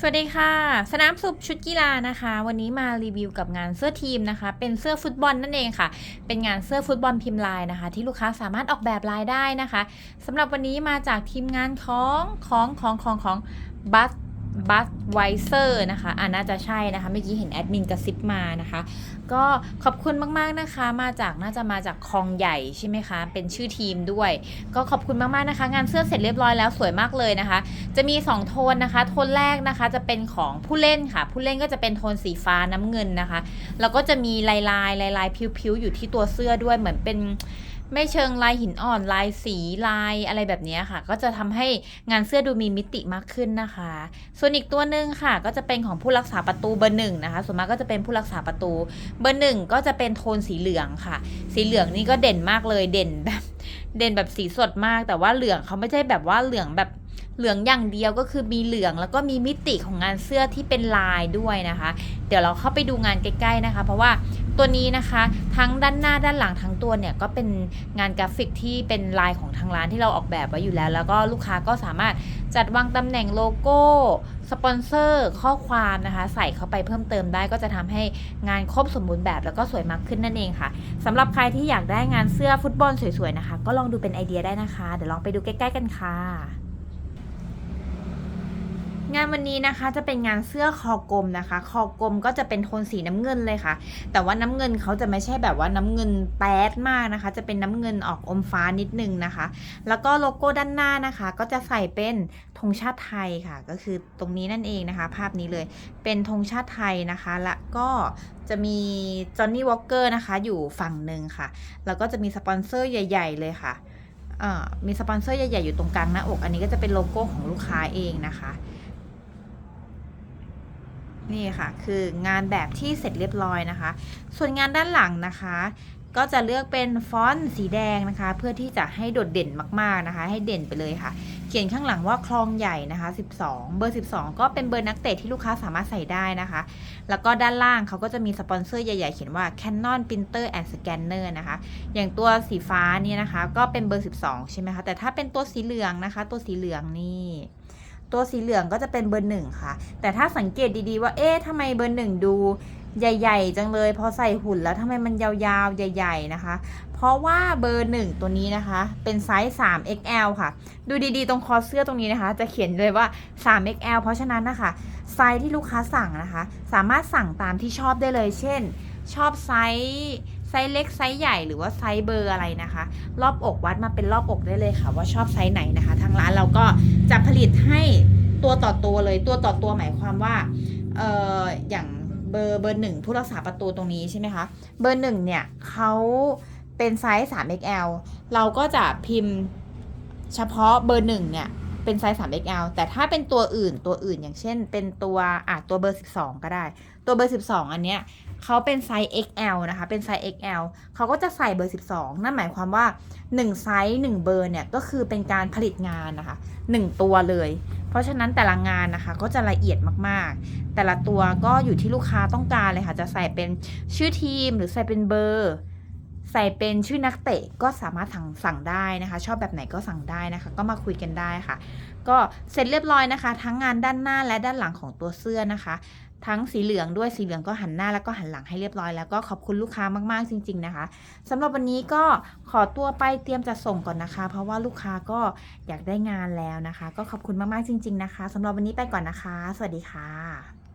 สวัสดีค่ะ สนามสุบชุดกีฬานะคะ วันนี้มารีวิวกับงานเสื้อทีมนะคะ เป็นเสื้อฟุตบอลนั่นเองค่ะ เป็นงานเสื้อฟุตบอลพิมพ์ลายนะคะ ที่ลูกค้าสามารถออกแบบลายได้นะคะสำหรับวันนี้มาจากทีมงานของของของของของบัส บัสไวเซอร์นะคะอ่าน่าจะใช่นะคะ เมื่อกี้เห็นแอดมินกระซิบมานะคะ ก็ขอบคุณมากๆนะคะ มาจากน่าจะมาจากคลองใหญ่ใช่ไหมคะ เป็นชื่อทีมด้วย ก็ขอบคุณมากๆนะคะ งานเสื้อเสร็จเรียบร้อยแล้วสวยมากเลยนะคะ จะมี 2 โทนนะคะ โทนแรกนะคะจะเป็นของผู้เล่นค่ะ ผู้เล่นก็จะเป็นโทนสีฟ้าน้ำเงินนะคะ แล้วก็จะมีลายลายลายลายพิ้วๆอยู่ที่ตัวเสื้อด้วยเหมือนเป็น ไม่เชิงลายหินอ่อนลายสีลายอะไรแบบนี้ค่ะ ก็จะทำให้งานเสื้อดูมีมิติมากขึ้นนะคะ ส่วนอีกตัวหนึ่งค่ะ ก็จะเป็นของผู้รักษาประตูเบอร์หนึ่งนะคะ ส่วนมากก็จะเป็นผู้รักษาประตูเบอร์หนึ่งก็จะเป็นโทนสีเหลืองค่ะ สีเหลืองนี่ก็เด่นมากเลยเด่นแบบ เด่นแบบสีสดมาก แต่ว่าเหลืองเขาไม่ใช่แบบว่าเหลืองแบบ เหลืองอย่างเดียวก็คือมีเหลืองแล้วก็มีมิติของงานเสื้อที่เป็นลายด้วยนะคะ เดี๋ยวเราเข้าไปดูงานใกล้ๆนะคะ เพราะว่าตัวนี้นะคะทั้งด้านหน้าด้านหลังทั้งตัวเนี่ยก็เป็นงานกราฟิกที่เป็นลายของทางร้านที่เราออกแบบไว้อยู่แล้ว แล้วก็ลูกค้าก็สามารถจัดวางตำแหน่งโลโก้สปอนเซอร์ข้อความนะคะ ใส่เข้าไปเพิ่มเติมได้ก็จะทำให้งานครบสมบูรณ์แบบแล้วก็สวยมากขึ้นนั่นเองค่ะสำหรับใครที่อยากได้งานเสื้อฟุตบอลสวยๆนะคะ ก็ลองดูเป็นไอเดียได้นะคะ เดี๋ยวลองไปดูใกล้ ๆ กันค่ะ งานวันนี้นะคะจะเป็นงานเสื้อคอกลมนะคะ คอกลมก็จะเป็นโทนสีน้ำเงินเลยค่ะ แต่ว่าน้ำเงินเขาจะไม่ใช่แบบว่าน้ำเงินแป๊ดมากนะคะ จะเป็นน้ำเงินออกอมฟ้านิดนึงนะคะ แล้วก็โลโก้ด้านหน้านะคะ ก็จะใส่เป็นธงชาติไทยค่ะ ก็คือตรงนี้นั่นเองนะคะ ภาพนี้เลยเป็นธงชาติไทยนะคะ และก็จะมีจอห์นนี่วอลเกอร์นะคะ อยู่ฝั่งหนึ่งค่ะ แล้วก็จะมีสปอนเซอร์ใหญ่ ๆ เลยค่ะมีสปอนเซอร์ใหญ่ ๆ อยู่ตรงกลางหน้าอก อันนี้ก็จะเป็นโลโก้ของลูกค้าเองนะคะ นี่ค่ะ คืองานแบบที่เสร็จเรียบร้อยนะคะ ส่วนงานด้านหลังนะคะ ก็จะเลือกเป็นฟอนต์สีแดงนะคะ เพื่อที่จะให้โดดเด่นมากๆนะคะ ให้เด่นไปเลยค่ะ เขียนข้างหลังว่าคลองใหญ่นะคะ 12 เบอร์ 12 ก็เป็นเบอร์นักเตะที่ลูกค้าสามารถใส่ได้นะคะ แล้วก็ด้านล่างเขาก็จะมีสปอนเซอร์ใหญ่ๆ เขียนว่า Canon Printer and Scanner นะคะ อย่างตัวสีฟ้านี่นะคะ ก็เป็นเบอร์ 12 ใช่ไหมคะ แต่ถ้าเป็นตัวสีเหลืองนะคะ ตัวสีเหลืองนี่ ตัวสีเหลืองก็จะเป็นเบอร์หนึ่งค่ะ แต่ถ้าสังเกตดีๆว่า เอ๊ะทำไมเบอร์หนึ่งดูใหญ่ ๆ จังเลย พอใส่หุ่นแล้วทำไมมันยาวๆ ใหญ่ ๆ นะคะ เพราะว่าเบอร์หนึ่งตัวนี้นะคะ เป็นไซส์ 3XL ค่ะ ดูดีๆ ตรงคอเสื้อตรงนี้นะคะ จะเขียนเลยว่า 3XL เพราะฉะนั้นนะคะ ไซส์ที่ลูกค้าสั่งนะคะ สามารถสั่งตามที่ชอบได้เลย เช่น ชอบไซส์ ไซส์เล็กไซส์ใหญ่หรือว่าไซส์เบอร์อะไรนะคะ รอบอกวัดมาเป็นรอบอกได้เลยค่ะ ว่าชอบไซส์ไหนนะคะ ทางร้านเราก็จะผลิตให้ตัวต่อตัวเลยตัวต่อตัวหมายความว่าเอออย่างเบอร์เบอร์หนึ่งผู้รักษาประตูตรงนี้ใช่ไหมคะ เบอร์หนึ่งเนี่ยเขาเป็นไซส์ 3XL เราก็จะพิมพ์เฉพาะเบอร์หนึ่งเนี่ยเป็นไซส์ 3XL แต่ถ้าเป็นตัวอื่นตัวอื่นอย่างเช่น เป็นตัวอะตัวเบอร์ 12 ก็ได้ ตัวเบอร์ 12 อันเนี้ย เขาเป็นไซส์ XL นะคะ เป็นไซส์ XL เขาก็จะใส่เบอร์ 12 นั่นหมายความว่า 1 ไซส์ 1 เบอร์เนี่ย ก็คือเป็นการผลิตงานนะคะ 1 ตัวเลย เพราะฉะนั้นแต่ละงานนะคะก็จะละเอียดมากๆ แต่ละตัวก็อยู่ที่ลูกค้าต้องการเลยค่ะ จะใส่เป็นชื่อทีมหรือใส่เป็นเบอร์ ใส่เป็นชื่อนักเตะก็สามารถสั่งสั่งได้นะคะ ชอบแบบไหนก็สั่งได้นะคะ ก็มาคุยกันได้ค่ะ ก็เสร็จเรียบร้อยนะคะ ทั้งงานด้านหน้าและด้านหลังของตัวเสื้อนะคะ ทั้งสีเหลืองด้วยสีเหลืองก็หันหน้าแล้วก็หันหลังให้เรียบร้อยแล้วก็ขอบคุณลูกค้ามากๆจริง ๆนะคะสำหรับวันนี้ก็ขอตัวไปเตรียมจะส่งก่อนนะคะ เพราะว่าลูกค้าก็อยากได้งานแล้วนะคะ ก็ขอบคุณมากๆจริง ๆ นะคะสำหรับวันนี้ไปก่อนนะคะ สวัสดีค่ะ